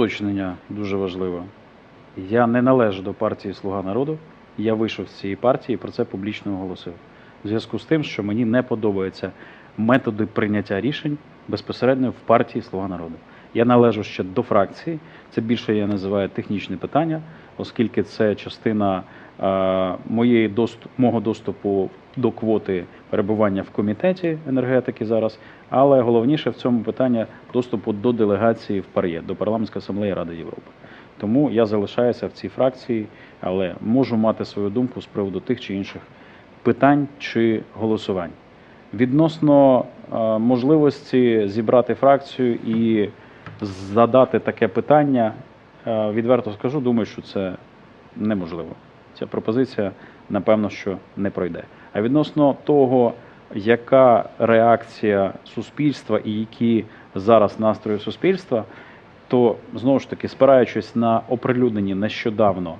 уточнення дуже важливе. Я не належу до партії Слуга народу. Я вийшов з цієї партії і про це публічно оголосив. В зв'язку з тим, що мені не подобаються методи прийняття рішень безпосередньо в партії Слуга народу. Я належу ще до фракції. Це більше я називаю технічне питання, оскільки це частина моєї доступ, мого доступу до квоти перебування в комітеті енергетики зараз. Але головніше в цьому питання доступу до делегації в ПАРЄ, до парламентської асамблеї Ради Європи. Тому я залишаюся в цій фракції, але можу мати свою думку з приводу тих чи інших питань чи голосувань. Відносно е, можливості зібрати фракцію і задати таке питання, е, відверто скажу, думаю, що це неможливо. Ця пропозиція, напевно, що не пройде. А відносно того, яка реакція суспільства і які зараз настрої суспільства, то знову ж таки, спираючись на оприлюднені нещодавно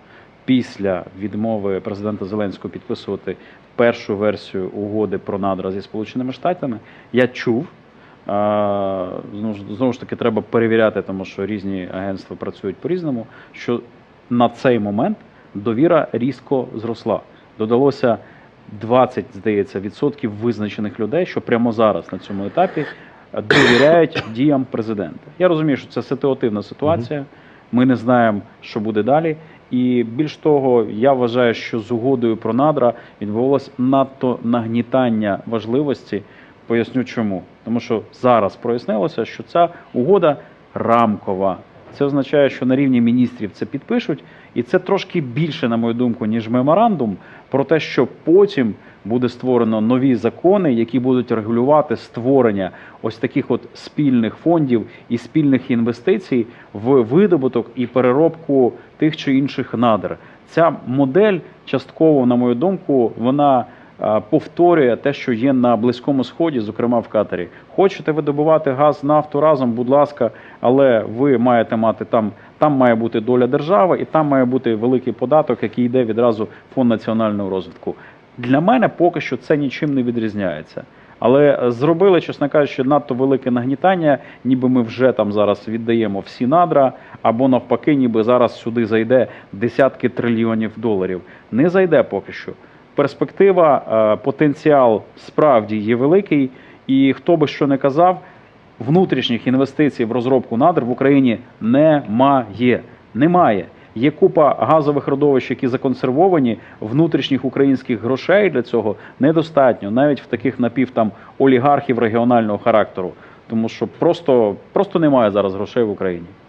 після відмови президента Зеленського підписувати першу версію угоди про надра зі Сполученими Штатами, я чув. Знову ж, таки, треба перевіряти, тому що різні агентства працюють по-різному. Що на цей момент довіра різко зросла. Додалося 20, здається, відсотків визначених людей, що прямо зараз на цьому етапі довіряють діям президента. Я розумію, що це ситуативна ситуація. Ми не знаємо, що буде далі. І більш того, я вважаю, що з угодою про надра відбувалось надто нагнітання важливості. Поясню чому. Тому що зараз прояснилося, що ця угода рамкова. Це означає, що на рівні міністрів це підпишуть, і це трошки більше, на мою думку, ніж меморандум, про те, що потім буде створено нові закони, які будуть регулювати створення ось таких от спільних фондів і спільних інвестицій в видобуток і переробку тих чи інших надр. Ця модель частково, на мою думку, вона повторює те, що є на Близькому Сході, зокрема в Катарі. Хочете видобувати газ, нафту разом, будь ласка, але ви маєте мати там, там має бути доля держави, і там має бути великий податок, який йде відразу в фонд національного розвитку. Для мене поки що це нічим не відрізняється. Але е, зробили, чесно кажучи, надто велике нагнітання, ніби ми вже там зараз віддаємо всі надра, або навпаки, ніби зараз сюди зайде десятки трильйонів доларів. Не зайде поки що. Перспектива, е, потенціал справді є великий, і хто би що не казав, внутрішніх інвестицій в розробку надр в Україні немає. Немає. Є купа газових родовищ, які законсервовані. Внутрішніх українських грошей для цього недостатньо, навіть в таких напів там олігархів регіонального характеру, тому що просто, просто немає зараз грошей в Україні.